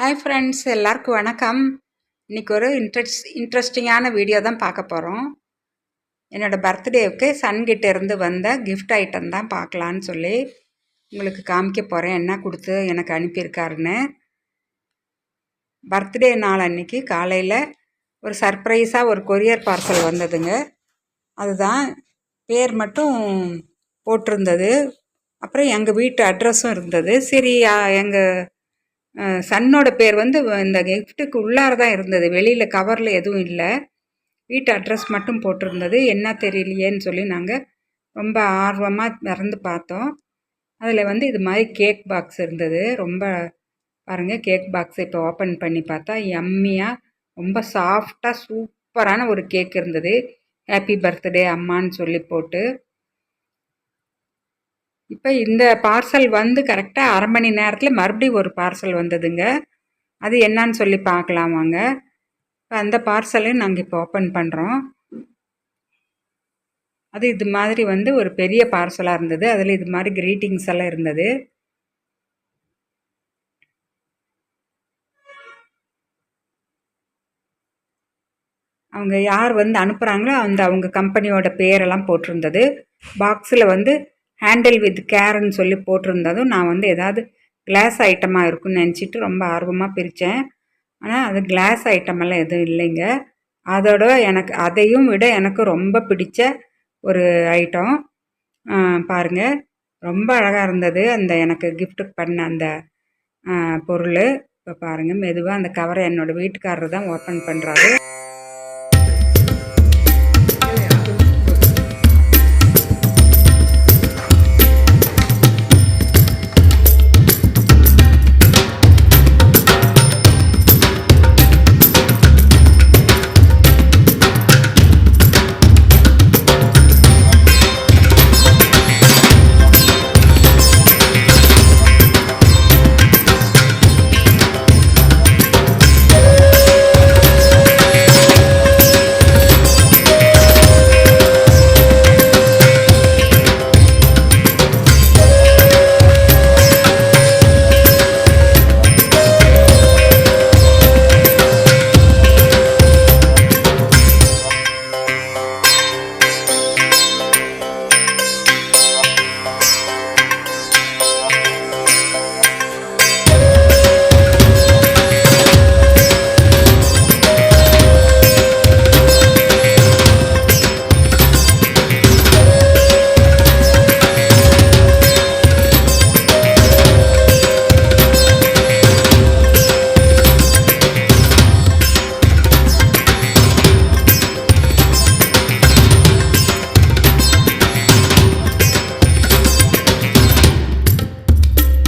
Hi friends எல்லாருக்கும் வணக்கம். இன்றைக்கி ஒரு இன்ட்ரெஸ்ட் இன்ட்ரெஸ்டிங்கான வீடியோ தான் பார்க்க போகிறோம் என்னோடய பர்த்டேவுக்கு சன்கிட்ட இருந்து வந்த கிஃப்ட் ஐட்டம் தான் பார்க்கலான்னு சொல்லி உங்களுக்கு காமிக்க போகிறேன் என்ன கொடுத்து எனக்கு அனுப்பியிருக்காருன்னு. பர்த்டே நாள் அன்னைக்கு காலையில் ஒரு சர்ப்ரைஸாக ஒரு கொரியர் பார்சல் வந்ததுங்க. அதுதான் பேர் மட்டும் போட்டிருந்தது. அப்புறம் எங்கள் வீட்டு அட்ரஸும் இருந்தது. சரி எங்கள் சன்னோட பேர் வந்து இந்த கிஃப்ட்டுக்கு உள்ளார தான் இருந்தது. வெளியில் கவரில் எதுவும் இல்லை. வீட்டு அட்ரஸ் மட்டும் போட்டிருந்தது. என்ன தெரியலையேன்னு சொல்லி நாங்கள் ரொம்ப ஆர்வமாக திறந்து பார்த்தோம். அதில் வந்து இது மாதிரி கேக் பாக்ஸ் இருந்தது. ரொம்ப பாருங்கள் கேக் பாக்ஸ் இப்போ ஓப்பன் பண்ணி பார்த்தா எம்மியாக ரொம்ப சாஃப்டாக சூப்பரான ஒரு கேக் இருந்தது. ஹாப்பி பர்த்டே அம்மான்னு சொல்லி போட்டு. இப்போ இந்த பார்சல் வந்து கரெக்டாக அரை மணி நேரத்தில் மறுபடியும் ஒரு பார்சல் வந்ததுங்க. அது என்னான்னு சொல்லி பார்க்கலாம் வாங்க. இப்போ அந்த பார்சலையும் நாங்கள் இப்போ ஓப்பன் பண்ணுறோம் அது இது மாதிரி வந்து ஒரு பெரிய பார்சலாக இருந்தது. அதில் இது மாதிரி க்ரீட்டிங்ஸ் எல்லாம் இருந்தது. அவங்க யார் வந்து அனுப்புகிறாங்களோ அந்த அவங்க கம்பெனியோட பேரெல்லாம் போட்டிருந்தது. பாக்ஸில் வந்து ஹேண்டில் வித் கேர்ன்னு சொல்லி போட்டிருந்ததும் நான் வந்து ஏதாவது கிளாஸ் ஐட்டமாக இருக்குன்னு நினச்சிட்டு ரொம்ப ஆர்வமாக பிரித்தேன் ஆனால் அது கிளாஸ் ஐட்டமெல்லாம் எதுவும் இல்லைங்க. அதோட எனக்கு அதையும் விட எனக்கு ரொம்ப பிடிச்ச ஒரு ஐட்டம் பாருங்கள் ரொம்ப அழகாக இருந்தது. அந்த எனக்கு கிஃப்ட் பண்ண அந்த பொருள். இப்போ பாருங்கள் மெதுவாக அந்த கவரை என்னோடய வீட்டுக்காரர் தான் ஓப்பன் பண்ணுறாரு